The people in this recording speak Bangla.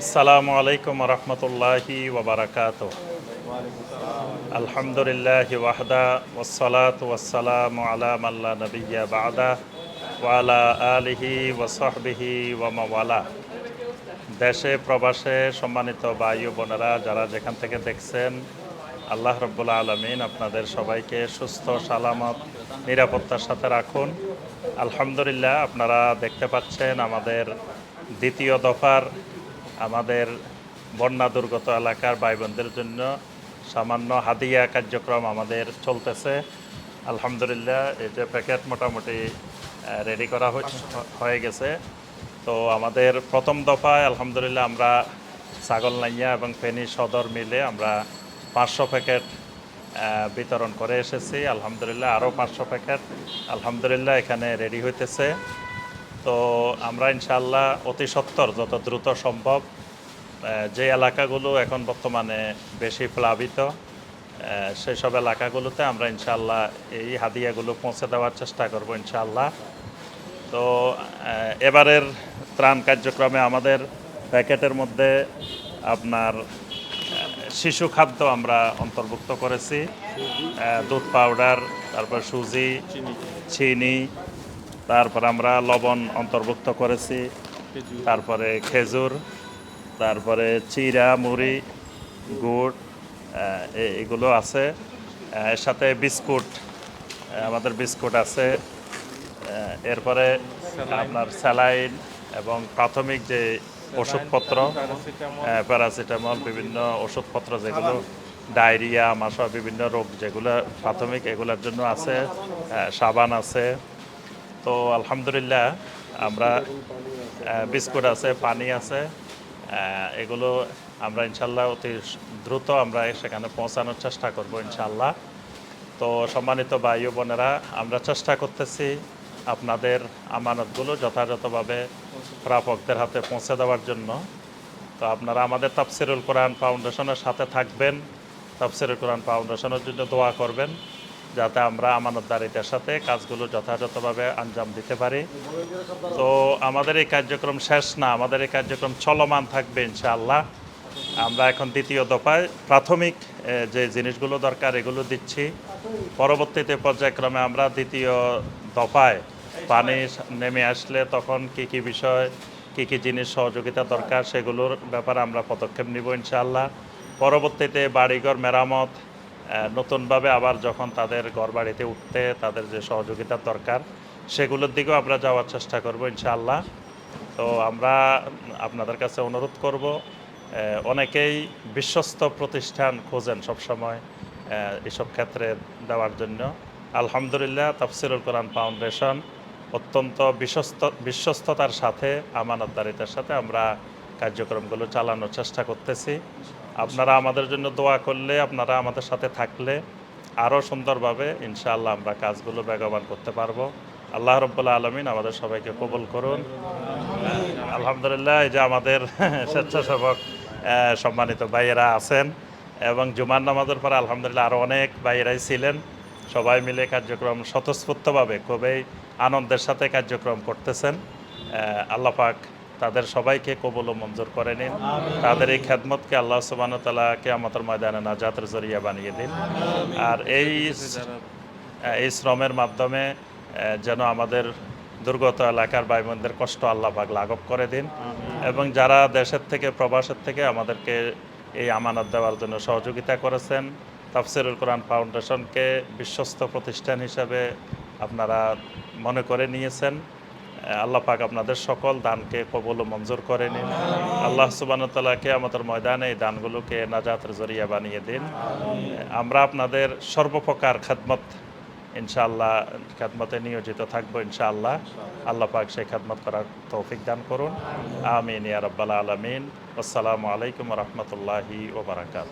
আসসালামু আলাইকুম রহমতুল্লাহি ওবরাকাত আলহামদুলিল্লাহ ওয়াহদা ওসলাত ওয়াসালাম আলা মাল্লা নবিয়া বাদা ওয়ালা আলিহি ওসহবিহি ওয়ামাওয়ালা দেশে, প্রবাসে সম্মানিত বায়ু বোনেরা, যারা যেখান থেকে দেখছেন, আল্লাহ রব্বুল্লা আলমিন আপনাদের সবাইকে সুস্থ, সালামত, নিরাপত্তার সাথে রাখুন। আলহামদুলিল্লাহ, আপনারা দেখতে পাচ্ছেন আমাদের দ্বিতীয় দফার আমাদের বন্যা দুর্গত এলাকার ভাই বোনদের জন্য সামান্য হাদিয়া কার্যক্রম আমাদের চলতেছে। আলহামদুলিল্লাহ এই যে প্যাকেট মোটামুটি রেডি করা হয়ে- হয়ে গেছে। তো আমাদের প্রথম দফায় আলহামদুলিল্লাহ আমরা ছাগল নাইয়া এবং ফেনী সদর মিলে আমরা পাঁচশো প্যাকেট বিতরণ করে এসেছি। আলহামদুলিল্লাহ আরও পাঁচশো প্যাকেট আলহামদুলিল্লাহ এখানে রেডি হইতেছে। তো আমরা ইনশাল্লাহ অতি সত্বর যত দ্রুত সম্ভব যে এলাকাগুলো এখন বর্তমানে বেশি প্লাবিত আহ, সেই সব এলাকাগুলোতে আমরা ইনশাল্লাহ এই হাদিয়াগুলো পৌঁছে দেওয়ার চেষ্টা করব ইনশাল্লাহ তো এবারের ত্রাণ কার্যক্রমে আমাদের প্যাকেটের মধ্যে আপনার শিশু খাদ্য আমরা অন্তর্ভুক্ত করেছি দুধ পাউডার তারপর সুজি চিনি তারপর আমরা লবণ অন্তর্ভুক্ত করেছি। তারপরে খেজুর, তারপরে চিরা, মুড়ি, গুড় এগুলো আছে। এর সাথে বিস্কুট আমাদের বিস্কুট আছে। এরপরে আপনার স্যালাইন এবং প্রাথমিক যে ওষুধপত্র প্যারাসিটামল, বিভিন্ন ওষুধপত্র যেগুলো, ডায়রিয়া মাসা বিভিন্ন রোগ যেগুলো প্রাথমিক, এগুলোর জন্য আছে। সাবান আছে। তো আলহামদুলিল্লাহ, আমরা বিস্কুট আছে, পানি আছে এগুলো আমরা ইনশাল্লাহ অতি দ্রুত আমরা সেখানে পৌঁছানোর চেষ্টা করব ইনশাল্লাহ। তো সম্মানিত ভাই বোনেরা, আমরা চেষ্টা করতেছি আপনাদের আমানতগুলো যথাযথভাবে প্রাপকদের হাতে পৌঁছে দেওয়ার জন্য। তো আপনারা আমাদের তাফসিরুল কোরআন ফাউন্ডেশনের সাথে থাকবেন, তাফসিরুল কোরআন ফাউন্ডেশনের জন্য দোয়া করবেন। যাতে আমরা আমানতদারিতার সাথে কাজগুলো যথাযথভাবে আঞ্জাম দিতে পারি। তো আমাদের এই কার্যক্রম শেষ না, আমাদের এই কার্যক্রম চলমান থাকবে ইনশাআল্লাহ। আমরা এখন দ্বিতীয় দফায় প্রাথমিক যে জিনিসগুলো দরকার এগুলো দিচ্ছি। পরবর্তীতে পর্যায়ক্রমে আমরা দ্বিতীয় দফায় পানি নেমে আসলে তখন কি কি বিষয়, কি কি জিনিস সহযোগিতা দরকার সেগুলোর ব্যাপারে আমরা পদক্ষেপ নিব ইনশাআল্লাহ। পরবর্তীতে বাড়িঘর মেরামত নতুনভাবে আবার যখন তাদের ঘর বাড়িতে উঠতে তাদের যে সহযোগিতার দরকার, সেগুলোর দিকেও আমরা যাওয়ার চেষ্টা করব ইনশাআল্লাহ। তো আমরা আপনাদের কাছে অনুরোধ করব অনেকেই বিশ্বস্ত প্রতিষ্ঠান খোঁজেন সবসময় এসব ক্ষেত্রে দেওয়ার জন্য। আলহামদুলিল্লাহ, তাফসিরুল কোরআন ফাউন্ডেশন অত্যন্ত বিশ্বস্ত, বিশ্বস্ততার সাথে, আমানতদারিতার সাথে আমরা কার্যক্রমগুলো চালানোর চেষ্টা করতেছি। আপনারা আমাদের জন্য দোয়া করলে, আপনারা আমাদের সাথে থাকলে আরও সুন্দরভাবে ইনশাআল্লাহ আমরা কাজগুলো বেগবান করতে পারব। আল্লাহ রব্বুল্লা আলমিন আমাদের সবাইকে কবল করুন। আলহামদুলিল্লাহ, এই যে আমাদের স্বেচ্ছাসেবক সম্মানিত ভাইয়েরা আছেন এবং জুমার নামাজের পরে আলহামদুলিল্লাহ আরও অনেক ভাইয়েরাই ছিলেন। সবাই মিলে কার্যক্রম স্বতঃস্ফূর্তভাবে খুবই আনন্দের সাথে কার্যক্রম করতেছেন। আল্লাহ পাক তাদের সবাইকে কবুল ও মঞ্জুর করে নিন। তাদের এই খেদমতকে আল্লাহ সুবান তালাকে আমাদের ময়দানে নাজাতের জরিয়া বানিয়ে দিন। আর এই এই শ্রমের মাধ্যমে যেন আমাদের দুর্গত এলাকার ভাই বোনদের কষ্ট আল্লাহ লাঘব করে দিন এবং যারা দেশের থেকে, প্রবাসের থেকে আমাদেরকে এই আমানত দেওয়ার জন্য সহযোগিতা করেছেন, তাফসিরুল কোরআন ফাউন্ডেশনকে বিশ্বস্ত প্রতিষ্ঠান হিসাবে আপনারা মনে করে নিয়েছেন। আল্লাহ পাক আপনাদের সকল দানকে কবল ও মঞ্জুর করে নিন। আল্লাহ সুবানতালাকে আমাদের ময়দানে এই দানগুলোকে নাজাতের জরিয়া বানিয়ে দিন। আমরা আপনাদের সর্বপ্রকার খেদমত, ইনশাআল্লাহ খেদমতে নিয়োজিত থাকব, ইনশাআল্লাহ। আল্লাহ পাক সেই খেদমত করার তৌফিক দান করুন। আমিন ইয়া রাব্বাল আলামিন। আসসালামু আলাইকুম রহমতুল্লাহি ওবরাকাত